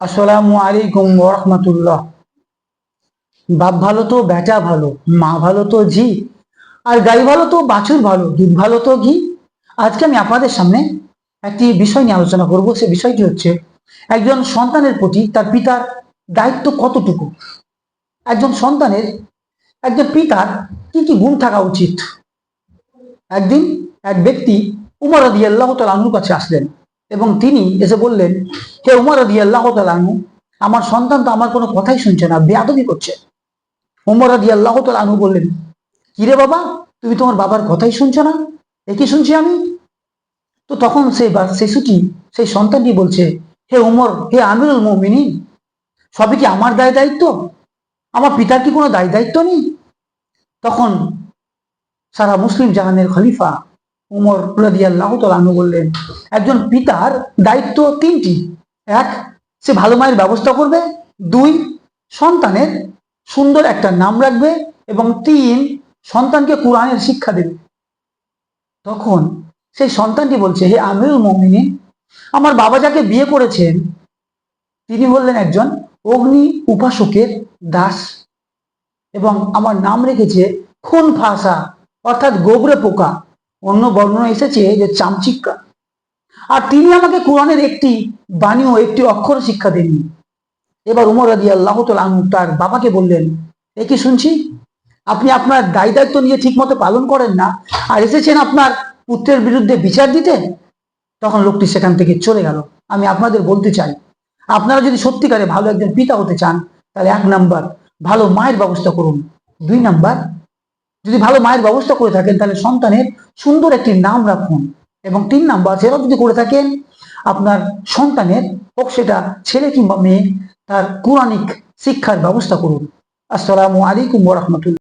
আসসালামু আলাইকুম রহমতুল্লাহ। বাপ ভালো তো, বেটা ভালো, মা ভালো তো, ঝি। আর গাই ভালো তো, বাছুর ভালো, দুধ ভালো তো, ঘি। আজকে আমি আপনাদের সামনে একটি বিষয় নিয়ে আলোচনা করব। সে বিষয়টি হচ্ছে, একজন সন্তানের প্রতি তার পিতার দায়িত্ব কতটুকু? একজন সন্তানের, একজন পিতার কি কি গুণ থাকা উচিত? একদিন এক ব্যক্তি উমর রদি আল্লাহ কাছে আসলেন। এবং তিনি এসে বললেন, হে উমর রদি আল্লাহ তালু আমার সন্তান তো আমার কোনো কথাই শুনছে না, বেয়াদবি করছে। উমর রদি আল্লাহ তালু বললেন কিরে বাবা, তুমি তোমার বাবার কথাই শুনছো না? একই শুনছি আমি? তো তখন সেই শিশুটি, সেই সন্তানটি বলছে, হে উমর, হে আমিরুল মমিনী সবই কি আমার দায় দায়িত্ব? আমার পিতার কি কোনো দায় দায়িত্ব নেই? তখন সারা মুসলিম জাহানের খলিফা উমর রাদিয়াল্লাহু তাআলা বললেন, একজন পিতার দায়িত্ব তিনটি। এক, সে ভালো মায়ের ব্যবস্থা করবে। দুই, সন্তানের সুন্দর একটা নাম রাখবে। এবং তিন, সন্তানকে কোরআনের শিক্ষা দেবে। তখন সেই সন্তানটি বলছে, হে আমিরুল মমিনী আমার বাবা যাকে বিয়ে করেছেন, তিনি হলেন একজন অগ্নি উপাসকের দাস। এবং আমার নাম রেখেছে খুন ফাঁসা অর্থাৎ গোবরে পোকা। অন্য বর্ণনা এসেছে যে চামচিক্কা। আর তিনি আমাকে কোরআনের একটি বাণী ও একটি অক্ষর শিক্ষা দেননি। এবার উমর আদি আল্লাহ তার বাবাকে বললেন, এ কি শুনছি? আপনি আপনার দায় দায়িত্ব নিয়ে ঠিক মতো পালন করেন না আর এসেছেন আপনার পুত্রের বিরুদ্ধে বিচার দিতে? তখন লোকটি সেখান থেকে চলে গেল। আমি আপনাদের বলতে চাই, আপনারা যদি সত্যিকারে ভালো একজন পিতা হতে চান, তাহলে এক নাম্বার ভালো মায়ের ব্যবস্থা করুন। দুই নাম্বার যদি ভালো মায়ের ব্যবস্থা করে থাকেন, তাহলে সন্তানের সুন্দর একটি নাম রাখুন। এবং তিন নাম্বার সেটাও যদি করে থাকেন, আপনার সন্তানের হোক সেটা ছেলে কিংবা মেয়ে, তার কোরআনিক শিক্ষার ব্যবস্থা করুন। আসসালামু আলাইকুম রহমতুল্লাহ।